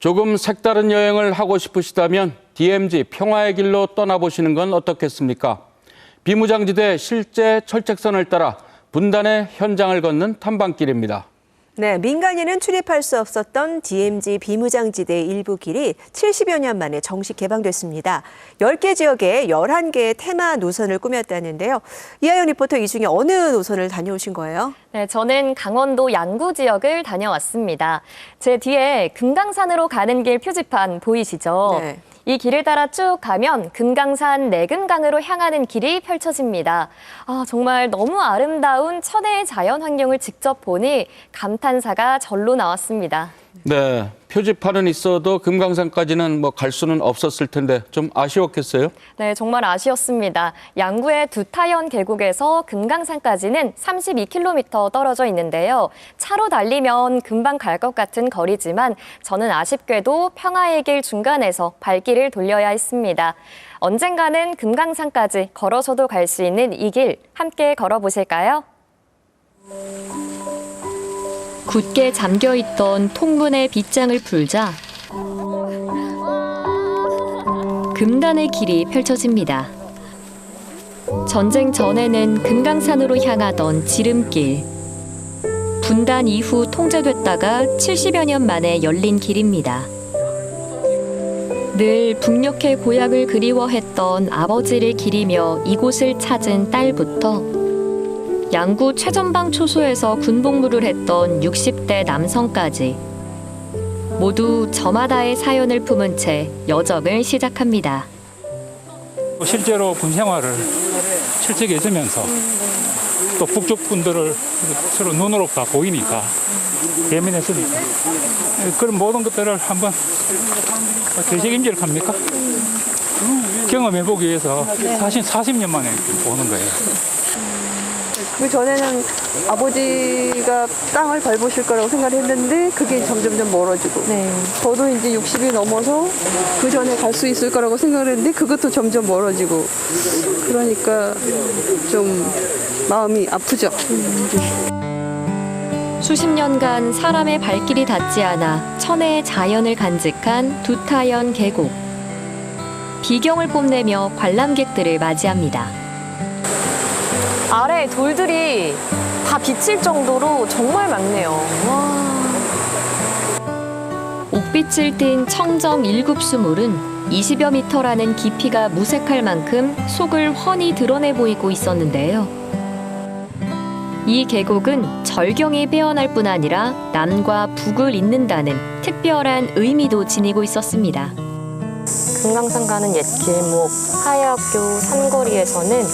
조금 색다른 여행을 하고 싶으시다면 DMZ 평화의 길로 떠나보시는 건 어떻겠습니까? 비무장지대 실제 철책선을 따라 분단의 현장을 걷는 탐방길입니다. 네, 민간인은 출입할 수 없었던 DMZ 비무장지대 일부 길이 70여 년 만에 정식 개방됐습니다. 10개 지역에 11개의 테마 노선을 꾸몄다는데요. 이하연 리포터 이 중에 어느 노선을 다녀오신 거예요? 네, 저는 강원도 양구 지역을 다녀왔습니다. 제 뒤에 금강산으로 가는 길 표지판 보이시죠? 네. 이 길을 따라 쭉 가면 금강산 내금강으로 향하는 길이 펼쳐집니다. 아, 정말 너무 아름다운 천혜의 자연 환경을 직접 보니 감탄사가 절로 나왔습니다. 네, 표지판은 있어도 금강산까지는 뭐 갈 수는 없었을 텐데 좀 아쉬웠겠어요? 네, 정말 아쉬웠습니다. 양구의 두타연 계곡에서 금강산까지는 32km 떨어져 있는데요. 차로 달리면 금방 갈 것 같은 거리지만 저는 아쉽게도 평화의 길 중간에서 발길을 돌려야 했습니다. 언젠가는 금강산까지 걸어서도 갈 수 있는 이 길 함께 걸어보실까요? 굳게 잠겨 있던 통문의 빗장을 풀자 금단의 길이 펼쳐집니다. 전쟁 전에는 금강산으로 향하던 지름길. 분단 이후 통제됐다가 70여 년 만에 열린 길입니다. 늘 북녘의 고향을 그리워했던 아버지를 기리며 이곳을 찾은 딸부터 양구 최전방 초소에서 군복무를 했던 60대 남성까지 모두 저마다의 사연을 품은 채 여정을 시작합니다. 실제로 군 생활을 실직에 있으면서 또 북쪽 분들을 서로 눈으로 다 보이니까 예민했으니까 그런 모든 것들을 한번 되새김질 합니까? 경험해보기 위해서 사실 40년 만에 오는 거예요. 그 전에는 아버지가 땅을 밟으실 거라고 생각했는데 그게 점점점 멀어지고 저도 이제 60이 넘어서 그 전에 갈 수 있을 거라고 생각했는데 그것도 점점 멀어지고 그러니까 좀 마음이 아프죠. 수십 년간 사람의 발길이 닿지 않아 천혜의 자연을 간직한 두타연 계곡. 비경을 뽐내며 관람객들을 맞이합니다. 아래 돌들이 다 비칠 정도로 정말 많네요. 옥빛을 띤 청정 일급수물은 20여 미터라는 깊이가 무색할 만큼 속을 훤히 드러내 보이고 있었는데요. 이 계곡은 절경이 빼어날 뿐 아니라 남과 북을 잇는다는 특별한 의미도 지니고 있었습니다. 금강산 가는 옛 길목 하회학교 삼거리에서는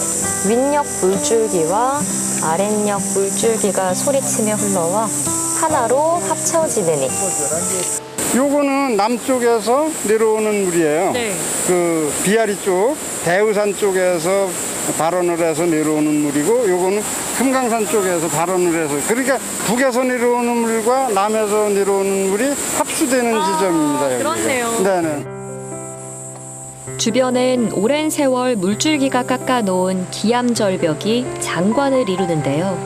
윗역 물줄기와 아랫역 물줄기가 소리치며 흘러와 하나로 합쳐지느니 요거는 남쪽에서 내려오는 물이에요. 네. 그 비아리 쪽, 대우산 쪽에서 발원을 해서 내려오는 물이고, 요거는 금강산 쪽에서 발원을 해서. 그러니까 북에서 내려오는 물과 남에서 내려오는 물이 합수되는 지점입니다. 여기가. 아, 그렇네요. 네네. 주변엔 오랜 세월 물줄기가 깎아놓은 기암절벽이 장관을 이루는데요.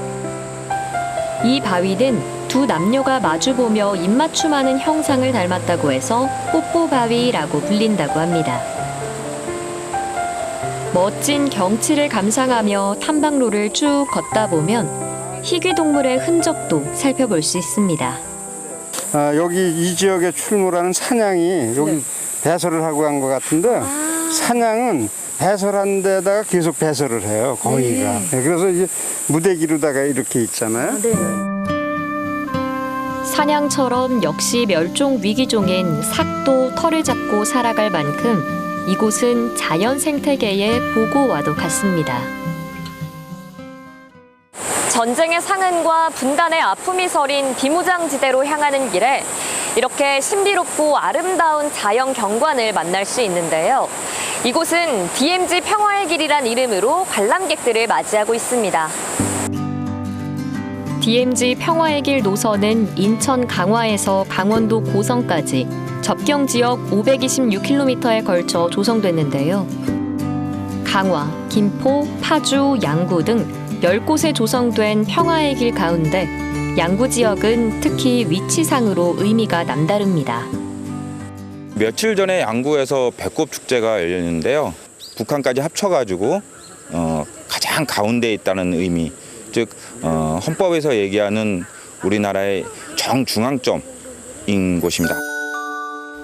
이 바위는 두 남녀가 마주보며 입맞춤하는 형상을 닮았다고 해서 뽀뽀바위라고 불린다고 합니다. 멋진 경치를 감상하며 탐방로를 쭉 걷다 보면 희귀동물의 흔적도 살펴볼 수 있습니다. 아, 여기 이 지역에 출몰하는 사냥이 여기 배설을 하고 간 것 같은데, 사냥은 배설한 데다가 계속 배설을 해요, 거기가. 네, 그래서 이제 무대기로다가 이렇게 있잖아요. 사냥처럼 역시 멸종 위기종인 삭도 털을 잡고 살아갈 만큼 이곳은 자연 생태계의 보고와도 같습니다. 전쟁의 상흔과 분단의 아픔이 서린 비무장지대로 향하는 길에 이렇게 신비롭고 아름다운 자연 경관을 만날 수 있는데요. 이곳은 DMZ 평화의 길이란 이름으로 관람객들을 맞이하고 있습니다. DMZ 평화의 길 노선은 인천 강화에서 강원도 고성까지 접경 지역 526km에 걸쳐 조성됐는데요. 강화, 김포, 파주, 양구 등 10곳에 조성된 평화의 길 가운데 양구 지역은 특히 위치상으로 의미가 남다릅니다. 며칠 전에 양구에서 배꼽 축제가 열렸는데요. 북한까지 합쳐가지고 어, 가장 가운데에 있다는 의미, 즉 어, 헌법에서 얘기하는 우리나라의 정중앙점인 곳입니다.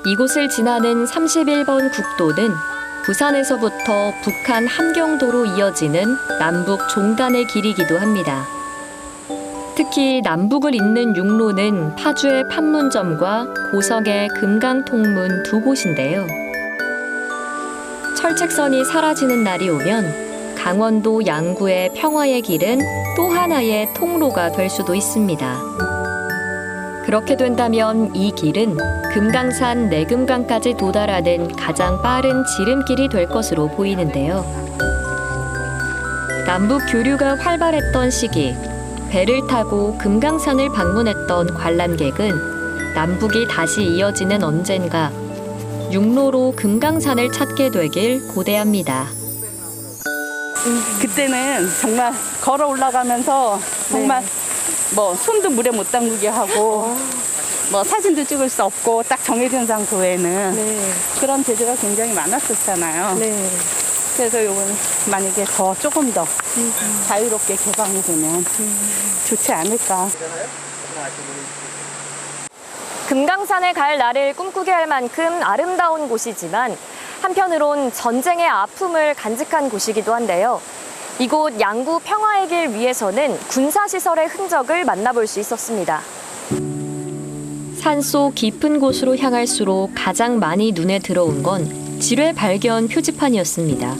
이곳을 지나는 31번 국도는 부산에서부터 북한 함경도로 이어지는 남북 종단의 길이기도 합니다. 특히 남북을 잇는 육로는 파주의 판문점과 고성의 금강통문 두 곳인데요. 철책선이 사라지는 날이 오면 강원도 양구의 평화의 길은 또 하나의 통로가 될 수도 있습니다. 그렇게 된다면 이 길은 금강산 내금강까지 도달하는 가장 빠른 지름길이 될 것으로 보이는데요. 남북 교류가 활발했던 시기, 배를 타고 금강산을 방문했던 관람객은 남북이 다시 이어지는 언젠가 육로로 금강산을 찾게 되길 고대합니다. 그때는 정말 걸어 올라가면서 정말 뭐 손도 물에 못 담그게 하고 뭐 사진도 찍을 수 없고 딱 정해진 장소에는 네. 그런 제재가 굉장히 많았었잖아요. 네. 그래서 요건 만약에 더 조금 더 자유롭게 개방이 되면 좋지 않을까. 금강산에 갈 날을 꿈꾸게 할 만큼 아름다운 곳이지만 한편으론 전쟁의 아픔을 간직한 곳이기도 한데요. 이곳 양구 평화의 길 위에서는 군사시설의 흔적을 만나볼 수 있었습니다. 산속 깊은 곳으로 향할수록 가장 많이 눈에 들어온 건 지뢰 발견 표지판이었습니다.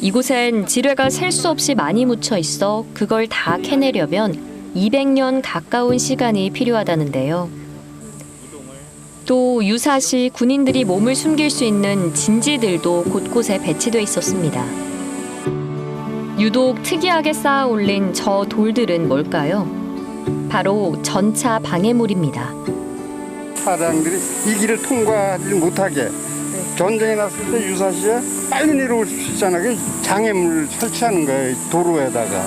이곳엔 지뢰가 셀 수 없이 많이 묻혀 있어 그걸 다 캐내려면 200년 가까운 시간이 필요하다는데요. 또 유사시 군인들이 몸을 숨길 수 있는 진지들도 곳곳에 배치돼 있었습니다. 유독 특이하게 쌓아 올린 저 돌들은 뭘까요? 바로 전차 방해물입니다. 차량들이 이 길을 통과하지 못하게 전쟁이 났을 때 유사시에 빨리 내려올 수 있잖아요. 그 장애물 설치하는 거예요. 이 도로에다가.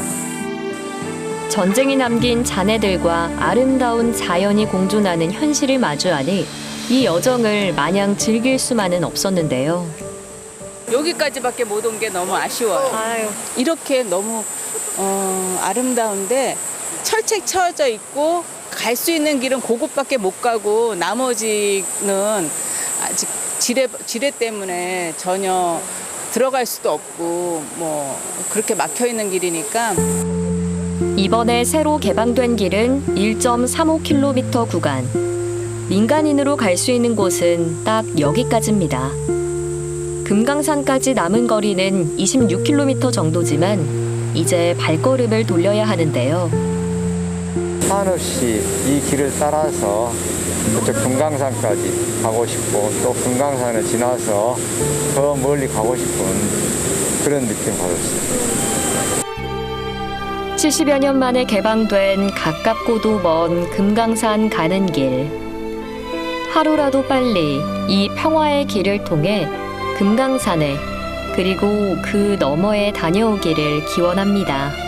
전쟁이 남긴 잔해들과 아름다운 자연이 공존하는 현실을 마주하니 이 여정을 마냥 즐길 수만은 없었는데요. 여기까지밖에 못 온 게 너무 아쉬워요. 이렇게 너무 어, 아름다운데 철책 쳐져 있고 갈 수 있는 길은 그곳밖에 못 가고 나머지는 아직 지뢰 지뢰 때문에 전혀 들어갈 수도 없고 뭐 그렇게 막혀 있는 길이니까 이번에 새로 개방된 길은 1.35km 구간. 민간인으로 갈 수 있는 곳은 딱 여기까지입니다. 금강산까지 남은 거리는 26km 정도지만 이제 발걸음을 돌려야 하는데요. 한없이 이 길을 따라서 저쪽 금강산까지 가고 싶고 또 금강산을 지나서 더 멀리 가고 싶은 그런 느낌 받았어요. 70여 년 만에 개방된 가깝고도 먼 금강산 가는 길. 하루라도 빨리 이 평화의 길을 통해 금강산에 그리고 그 너머에 다녀오기를 기원합니다.